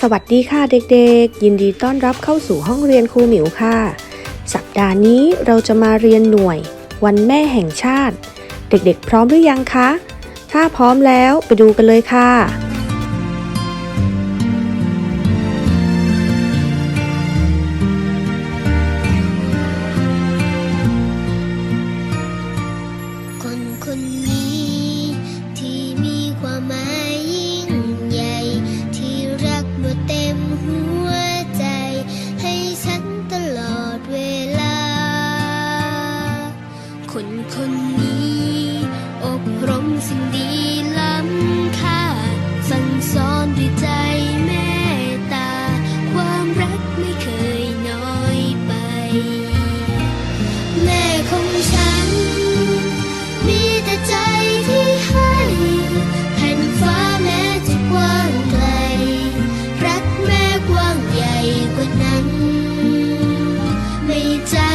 สวัสดีค่ะเด็กๆ ยินดีต้อนรับเข้าสู่ห้องเรียนครูหมิวค่ะ สัปดาห์นี้เราจะมาเรียนหน่วย วันแม่แห่งชาติ เด็กๆ พร้อมหรือยังคะ ถ้าพร้อมแล้วไปดูกันเลยค่ะ คนคนนี้ที่มีความหมาย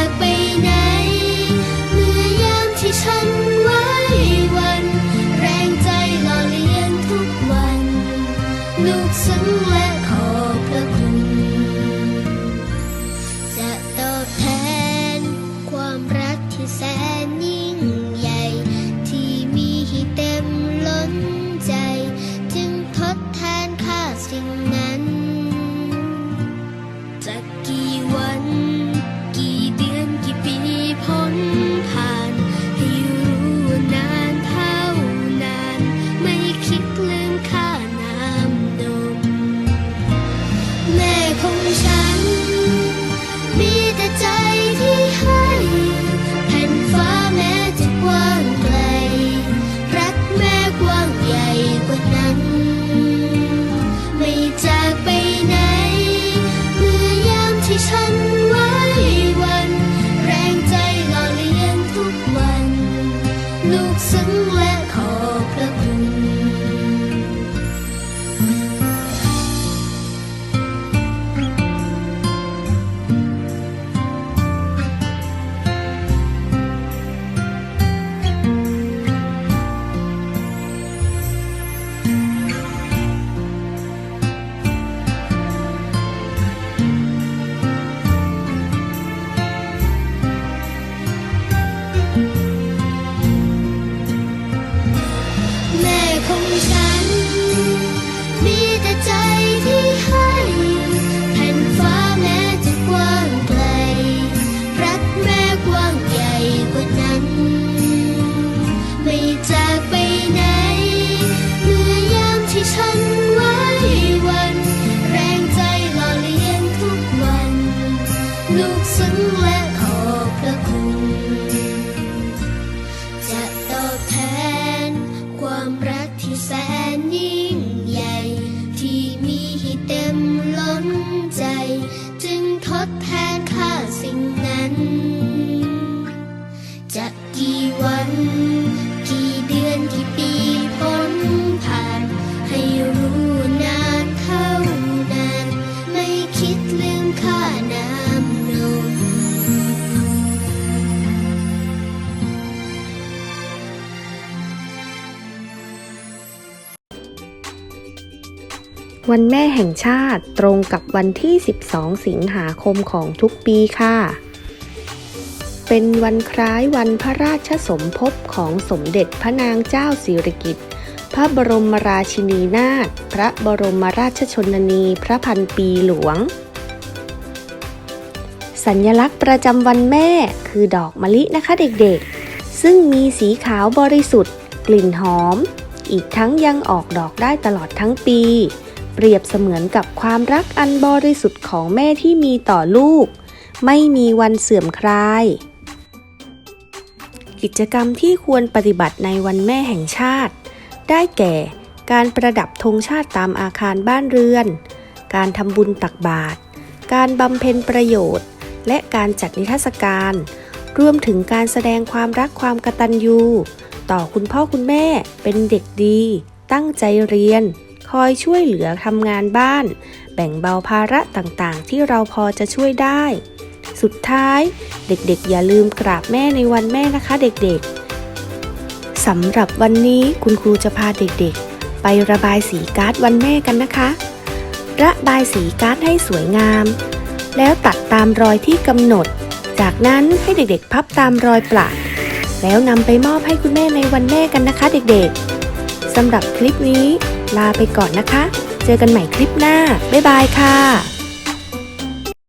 จ วันแม่แห่งชาติตรงกับวันที่ 12 สิงหาคมของทุกปีค่ะ เป็นวันคล้ายวันพระราชสมภพของสมเด็จพระนางเจ้าสิริกิติ์ พระบรมราชินีนาถ พระบรมราชชนนีพระพันปีหลวง สัญลักษณ์ประจำวันแม่คือดอกมะลินะคะเด็กๆ ซึ่งมีสีขาวบริสุทธิ์ กลิ่นหอม อีกทั้งยังออกดอกได้ตลอดทั้งปี เปรียบเสมือนกับความรักอันบริสุทธิ์ของแม่ที่มีต่อลูก ไม่มีวันเสื่อมคลาย กิจกรรมที่ควรปฏิบัติในวันแม่แห่งชาติ ได้แก่ การประดับธงชาติตามอาคารบ้านเรือน การทำบุญตักบาตรการบำเพ็ญประโยชน์ และการจัดนิทรรศการ รวมถึงการแสดงความรักความกตัญญูต่อคุณพ่อคุณแม่เป็นเด็กดี ตั้งใจเรียน คอยช่วยเหลือทำงานบ้าน แบ่งเบาภาระต่างๆ ที่เราพอจะช่วยได้ สุดท้ายเด็กๆ อย่าลืมกราบแม่ในวันแม่นะคะเด็กๆสำหรับวันนี้คุณครูจะพาเด็กๆ ไประบายสีการ์ดวันแม่กันนะคะ ระบายสีการ์ดให้สวยงาม แล้วตัดตามรอยที่กำหนด จากนั้นให้เด็กๆ พับตามรอยปละแล้วนำไปมอบให้คุณแม่ในวันแม่กันนะคะเด็กๆสำหรับคลิปนี้ ลาไปก่อนนะคะ เจอกันใหม่คลิปหน้า บ๊ายบายค่ะ